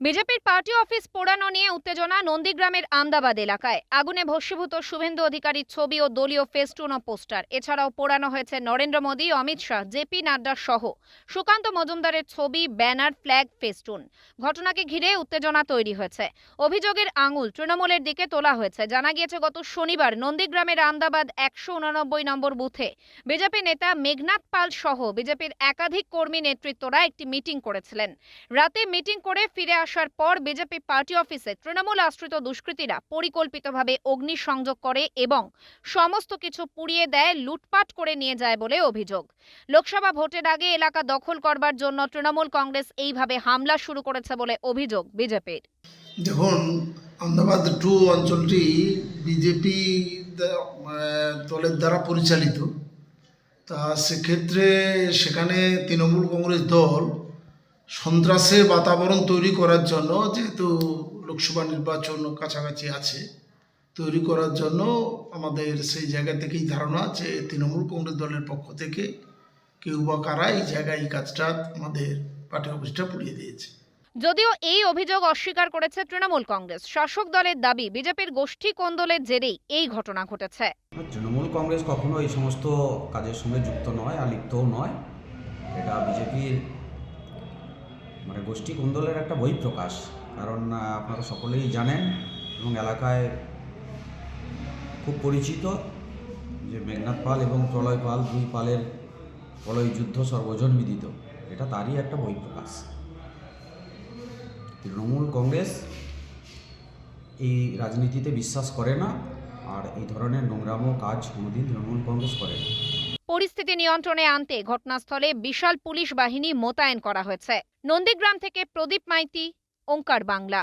বিজেপির party office পোড়ানো নিয়ে উত্তেজনা নন্দীগ্রামের আমদাবাদ এলাকায়। আগুনে ভস্মীভূত শুভেন্দু অধিকারীর ছবি ও দলীয় ফেস্টুন ও পোস্টার। এছাড়াও পোড়ানো হয়েছে নরেন্দ্র মোদী, অমিত শাহ জেপি নাড্ডা সহ। সুকান্ত মজুমদারের ছবি, ব্যানার, ফ্ল্যাগ, ফেস্টুন। ঘটনাকে ঘিরে উত্তেজনা তৈরি হয়েছে। অভিযোগের আঙুল তৃণমূলের দিকে তোলা হয়েছে। জানা গিয়েছে, গত শনিবার নন্দীগ্রামের আমদাবাদ একশো উননব্বই নম্বর বুথে বিজেপি নেতা মেঘনাথ পাল সহ বিজেপির একাধিক কর্মী নেতৃত্বরা একটি মিটিং করেছিলেন। রাতে মিটিং করে ফিরে আসার পর বিজেপি পার্টি অফিসে তৃণমূল আশ্রিত দুষ্কৃতীরা পরিকল্পিতভাবে অগ্নিসংযোগ করে এবং সমস্ত কিছু পুড়িয়ে দেয়, লুটপাট করে নিয়ে যায় বলে অভিযোগ। লোকসভা ভোটের আগে এলাকা দখল করবার জন্য তৃণমূল কংগ্রেস এইভাবে হামলা শুরু করেছে বলে অভিযোগ বিজেপির। দেখুন, আহমেদাবাদ টু অঞ্চলটি বিজেপি দলের দ্বারা পরিচালিত। তা সেক্ষেত্রে সেখানে তৃণমূল কংগ্রেস দল সন্ত্রাসের বাতাবরণ তৈরি করার জন্য যেহেতু লোকসভা নির্বাচন কাছাকাছি আছে তৈরি করার জন্য আমাদের সেই জায়গা থেকেই ধারণা যে তৃণমূল কংগ্রেস দলের পক্ষ থেকে কেউ বা কারা এই জায়গায় এই কাজটা আমাদের পার্টি অফিসটা পুড়িয়ে দিয়েছে। যদিও এই অভিযোগ অস্বীকার করেছে তৃণমূল কংগ্রেস শাসক দলের দাবি বিজেপির গোষ্ঠী কোন্দলের জেরেই এই ঘটনা ঘটেছে। তৃণমূল কংগ্রেস কখনো এই সমস্ত কাজের সঙ্গে যুক্ত নয় আর লিপ্তও নয়। এটা বিজেপির গোষ্ঠী কুন্দলের একটা বহিঃপ্রকাশ কারণ আপনারা সকলেই জানেন এবং এলাকায় খুব পরিচিত যে মেঘনাথ পাল এবং প্রলয় পাল দুই পালের প্রলয় যুদ্ধ সর্বজন বিদিত এটা তারই একটা বহিঃপ্রকাশ তৃণমূল কংগ্রেস এই রাজনীতিতে বিশ্বাস করে না, আর এই ধরনের নোংরামো কাজ কোনোদিন তৃণমূল কংগ্রেস করে না। পরিস্থিতি নিয়ন্ত্রণে আনতে ঘটনাস্থলে বিশাল পুলিশ বাহিনী মোতায়েন করা হয়েছে। নন্দীগ্রাম থেকে প্রদীপ মাইতি, ওঙ্কার বাংলা।